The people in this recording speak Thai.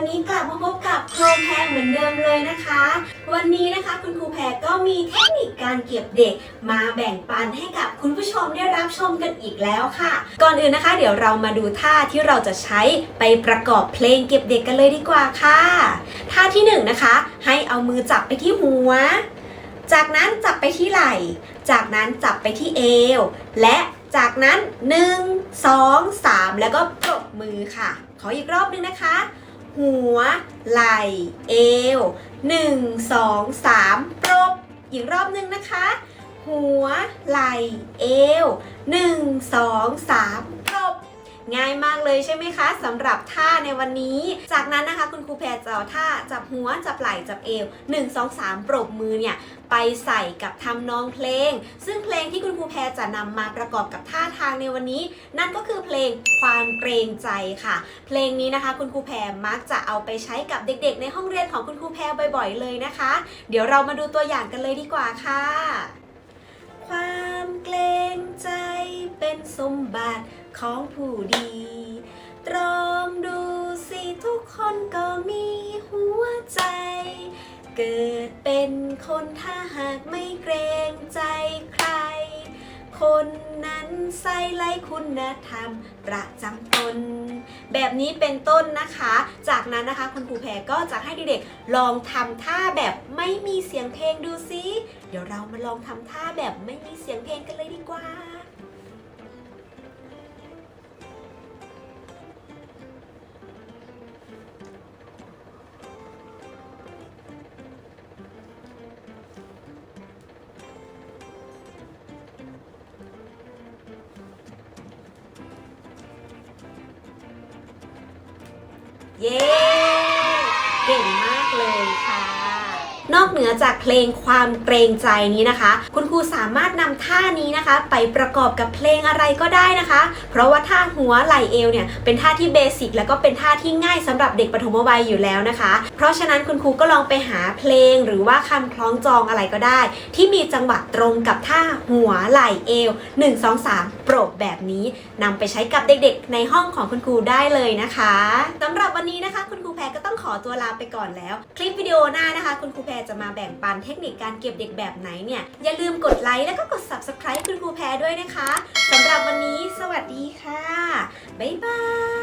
วันนี้กลับมาพบกับครูแพรเหมือนเดิมเลยนะคะ วันนี้นะคะคุณครูแพรก็มีเทคนิคการเก็บเด็ก มาแบ่งปันให้กับคุณผู้ชมได้รับชมกันอีกแล้วค่ะ ก่อนอื่นนะคะ เดี๋ยวเรามาดูท่าที่เราจะใช้ไปประกอบเพลงเก็บเด็กกันเลยดีกว่าค่ะท่าที่1นนะคะ ให้เอามือจับไปที่หัว จากนั้นจับไปที่ไหล่ จากนั้นจับไปที่เอว และจากนั้น 1 2 3 แล้วก็ปรบมือค่ะ ขออีกรอบนึงนะคะ หัว ไหล่เอว1 2 3ปรบอีกรอบนึงนะคะ หัว ไหล่เอว1 2 3ปรบง่ายมากเลยใช่ไหมคะสำหรับท่าในวันนี้ จากนั้นนะคะคุณครูแพรจะเอาท่าจับหัวจับไหล่จับเอว 1 2 3 ปรบมือเนี่ย ไปใส่กับทำนองเพลง ซึ่งเพลงที่คุณครูแพรจะนำมาประกอบกับท่าทางในวันนี้ นั่นก็คือเพลงความเกรงใจค่ะ เพลงนี้นะคะ คุณครูแพรมักจะเอาไปใช้กับเด็กๆ ในห้องเรียนของคุณครูแพรบ่อยๆ เลยนะคะ เดี๋ยวเรามาดูตัวอย่างกันเลยดีกว่าค่ะ ความเกรงใจเป็นสมบัติของผู้ดี ตรองดูสิทุกคนก็มีหัวใจ เกิดเป็น คนถ้าหากไม่เกรงใจใคร คนนั้นใส่ไล่คุณธรรมประจำตน แบบนี้เป็นต้นนะคะ จากนั้นนะคะคุณครูแพรก็จะให้เด็กๆลองทำท่าแบบไม่มีเสียงเพลงดูซิ เดี๋ยวเรามาลองทำท่าแบบไม่มีเสียงเพลงกันเลยดีกว่า เย้เก่งมากเลยค่ะ นอกเหนือจากเพลงความเกรงใจนี้นะคะ คุณครูสามารถนำท่านี้นะคะ ไปประกอบกับเพลงอะไรก็ได้นะคะ เพราะว่าท่าหัวไหล่เอวเนี่ยเป็นท่าที่เบสิกแล้วก็เป็นท่าที่ง่ายสำหรับเด็กปฐมวัยอยู่แล้วนะคะ เพราะฉะนั้นคุณครูก็ลองไปหาเพลงหรือว่าคำคล้องจองอะไรก็ได้ ที่มีจังหวะตรงกับท่าหัวไหล่เอว 1 2 3 โปรบแบบนี้นำไปใช้กับเด็กๆ ในห้องของคุณครูได้เลยนะคะสำหรับ นี้นะคะ คุณครูแพรก็ต้องขอตัวลาไปก่อนแล้ว คลิปวิดีโอหน้านะคะ คุณครูแพรจะมาแบ่งปันเทคนิคการเก็บเด็กแบบไหนเนี่ย อย่าลืมกดไลค์แล้วก็กด subscribe คุณครูแพรด้วยนะคะสำหรับวันนี้ สวัสดีค่ะ บ๊ายบาย